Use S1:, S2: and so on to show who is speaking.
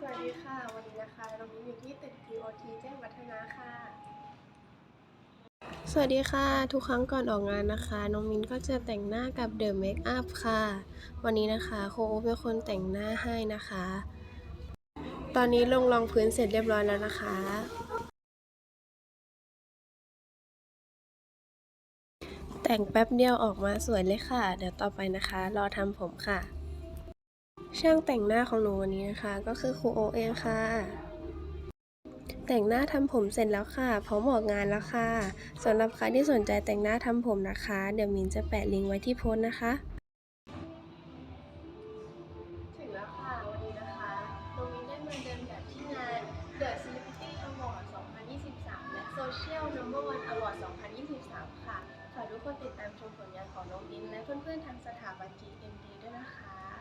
S1: สวัสดีค่ะ วันนี้นะคะเรามีอยู่ที่ตึก TOT แจ้งวัฒนะค่ะ สวัสดีค่ะ ทุกครั้งก่อนออกงานนะคะ น้องมินก็จะแต่งหน้ากับ The Makeup ค่ะ วันนี้นะคะโคโอเป็นคนแต่งหน้าให้นะคะ ตอนนี้ลงรองพื้นเสร็จเรียบร้อยแล้วนะคะ แต่งแป๊บเดียวออกมาสวยเลยค่ะ เดี๋ยวต่อไปนะคะ รอทำผมค่ะ ช่างแต่งหน้าของหนูวันนี้นะคะ ก็คือครูโอเองค่ะ แต่งหน้าทำผมเสร็จแล้วค่ะพร้อมออกงานแล้วค่ะสำหรับใครที่สนใจแต่งหน้าทำผมนะคะ เดี๋ยวมินจะแปะลิงก์ไว้ที่โพสต์นะคะถึงแล้วค่ะวันนี้นะคะน้องมินได้มาเดินแบบที่งาน The Celebrity Award 2023 และ Social Number One Award 2023 ค่ะฝากทุกคนติดตามชมผลงานของน้องมินและเพื่อนๆทางสถาบัน GMD ด้วยนะคะ